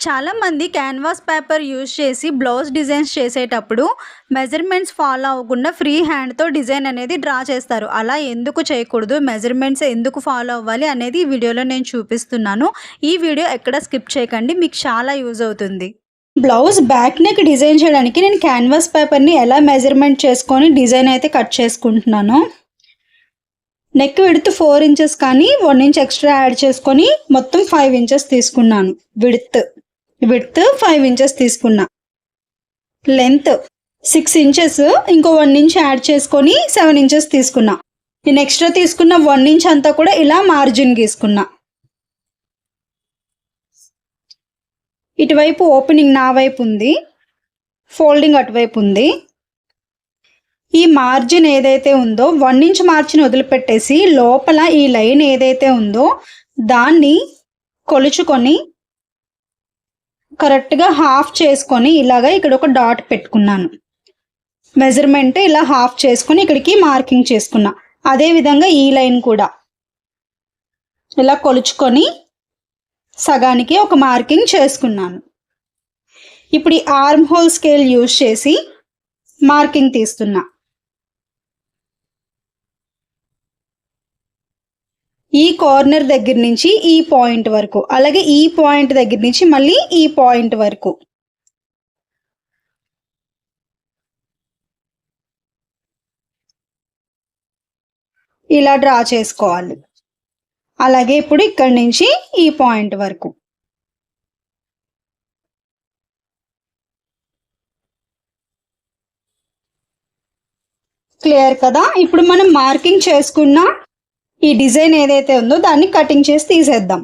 చాలామంది canvas paper use చేసి blouse designs చేసేటప్పుడు మెజర్మెంట్స్ ఫాలో అవ్వకుండా ఫ్రీ హ్యాండ్తో డిజైన్ అనేది డ్రా చేస్తారు. అలా ఎందుకు చేయకూడదు? మెజర్మెంట్స్ ఎందుకు ఫాలో అవ్వాలి? అనేది ఈ వీడియోలో నేను చూపిస్తున్నాను. ఈ వీడియో ఎక్కడ స్కిప్ చేయకండి. మీకు చాలా యూజ్ అవుతుంది. బ్లౌజ్ బ్యాక్ నెక్ డిజైన్ చేయడానికి నేను క్యాన్వాస్ పేపర్ని ఎలా మెజర్మెంట్ చేసుకొని డిజైన్ అయితే కట్ చేసుకుంటున్నాను నెక్ విడ్త్ ఫోర్ ఇంచెస్ కానీ వన్ ఇంచ్ ఎక్స్ట్రా యాడ్ చేసుకొని మొత్తం ఫైవ్ ఇంచెస్ తీసుకున్నాను. విడ్త్ విడ్త్ ఫైవ్ ఇంచెస్ తీసుకున్నా. లెంత్ సిక్స్ ఇంచెస్ ఇంకో వన్ ఇంచ్ యాడ్ చేసుకొని సెవెన్ ఇంచెస్ తీసుకున్నా. నేను ఎక్స్ట్రా తీసుకున్న వన్ ఇంచ్ అంతా కూడా ఇలా మార్జిన్ గీసుకున్నా. ఇటువైపు ఓపెనింగ్ నా వైపు ఉంది. ఫోల్డింగ్ అటువైపు ఉంది. ఈ మార్జిన్ ఏదైతే ఉందో వన్ ఇంచ్ మార్జిన్ వదిలిపెట్టేసి లోపల ఈ లైన్ ఏదైతే ఉందో దాన్ని కొలుచుకొని కరెక్ట్గా హాఫ్ చేసుకొని ఇలాగా ఇక్కడ ఒక డాట్ పెట్టుకున్నాను. మెజర్మెంట్ ఇలా హాఫ్ చేసుకొని ఇక్కడికి మార్కింగ్ చేసుకున్నా. అదే విధంగా ఈ లైన్ కూడా. ఇలా కొలుచుకొని సగానికి ఒక మార్కింగ్ చేసుకున్నాను. ఇప్పుడు ఈ ఆర్మ్ హోల్ స్కేల్ యూజ్ చేసి మార్కింగ్ తీస్తున్నా. ఈ కార్నర్ దగ్గర నుంచి ఈ పాయింట్ వరకు. అలాగే ఈ పాయింట్ దగ్గర నుంచి మళ్ళీ ఈ పాయింట్ వరకు. ఇలా డ్రా చేసుకోవాలి. అలాగే ఇప్పుడు ఇక్కడి నుంచి ఈ పాయింట్ వరకు. క్లియర్ కదా? ఇప్పుడు మనం మార్కింగ్ చేసుకున్న ఈ డిజైన్ ఏదైతే ఉందో దాన్ని కటింగ్ చేసి తీసేద్దాం.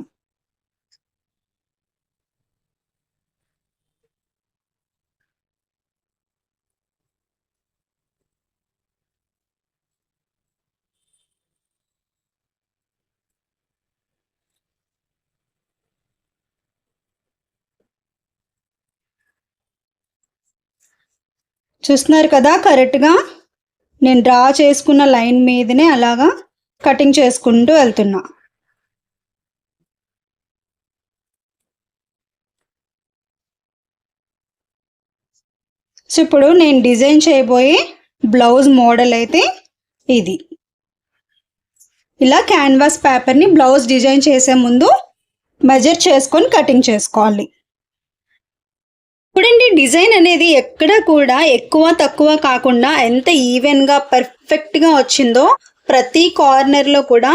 చూస్తున్నారు కదా కరెక్ట్గా నేను డ్రా చేసుకున్న లైన్ మీదనే అలాగా కటింగ్ చేసుకుంటూ వెళ్తున్నా. సో ఇప్పుడు నేను డిజైన్ చేయబోయే బ్లౌజ్ మోడల్ అయితే ఇది. ఇలా క్యాన్వాస్ పేపర్ని బ్లౌజ్ డిజైన్ చేసే ముందు మెజర్ చేసుకొని కటింగ్ చేసుకోవాలి. చూడండి డిజైన్ అనేది ఎక్కడ కూడా ఎక్కువ తక్కువ కాకుండా ఎంత ఈవెన్గా పర్ఫెక్ట్గా వచ్చిందో ప్రతి కార్నర్లో కూడా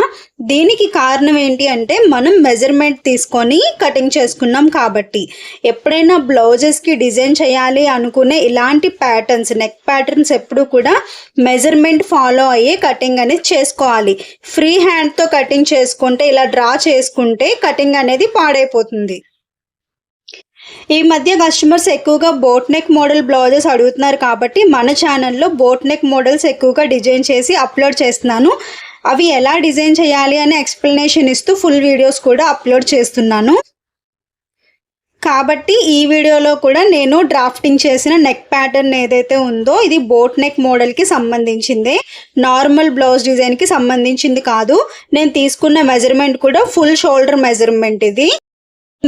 దీనికి కారణం ఏంటి అంటే మనం మెజర్మెంట్ తీసుకొని కటింగ్ చేసుకున్నాం కాబట్టి. ఎప్పుడైనా బ్లౌజెస్కి డిజైన్ చేయాలి అనుకునే ఇలాంటి ప్యాటర్న్స్ నెక్ ప్యాటర్న్స్ ఎప్పుడు కూడా మెజర్మెంట్ ఫాలో అయ్యే కటింగ్ అనేది చేసుకోవాలి. ఫ్రీ హ్యాండ్తో కటింగ్ చేసుకుంటే ఇలా డ్రా చేసుకుంటే కటింగ్ అనేది పాడైపోతుంది. ఈ మధ్య కస్టమర్స్ ఎక్కువగా బోట్ నెక్ మోడల్ బ్లౌజెస్ అడుగుతున్నారు కాబట్టి మన ఛానల్లో బోట్ నెక్ మోడల్స్ ఎక్కువగా డిజైన్ చేసి అప్లోడ్ చేస్తున్నాను. అవి ఎలా డిజైన్ చేయాలి అనే ఎక్స్ప్లెనేషన్ ఇస్తూ ఫుల్ వీడియోస్ కూడా అప్లోడ్ చేస్తున్నాను. కాబట్టి ఈ వీడియోలో కూడా నేను డ్రాఫ్టింగ్ చేసిన నెక్ ప్యాటర్న్ ఏదైతే ఉందో ఇది బోట్ నెక్ మోడల్కి సంబంధించిందే. నార్మల్ బ్లౌజ్ డిజైన్కి సంబంధించింది కాదు. నేను తీసుకున్న మెజర్మెంట్ కూడా ఫుల్ షోల్డర్ మెజర్మెంట్ ఇది.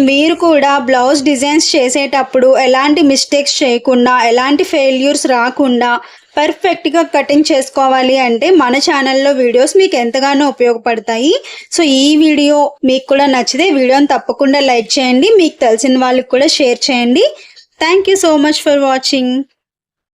మీరు కూడా బ్లౌజ్ డిజైన్స్ చేసేటప్పుడు ఎలాంటి మిస్టేక్స్ చేయకుండా ఎలాంటి ఫెయిల్యూర్స్ రాకుండా పర్ఫెక్ట్గా కటింగ్ చేసుకోవాలి అంటే మన ఛానల్లో వీడియోస్ మీకు ఎంతగానో ఉపయోగపడతాయి. సో ఈ వీడియో మీకు కూడా నచ్చితే వీడియోని తప్పకుండా లైక్ చేయండి. మీకు తెలిసిన వాళ్ళకి కూడా షేర్ చేయండి. Thank you so much for watching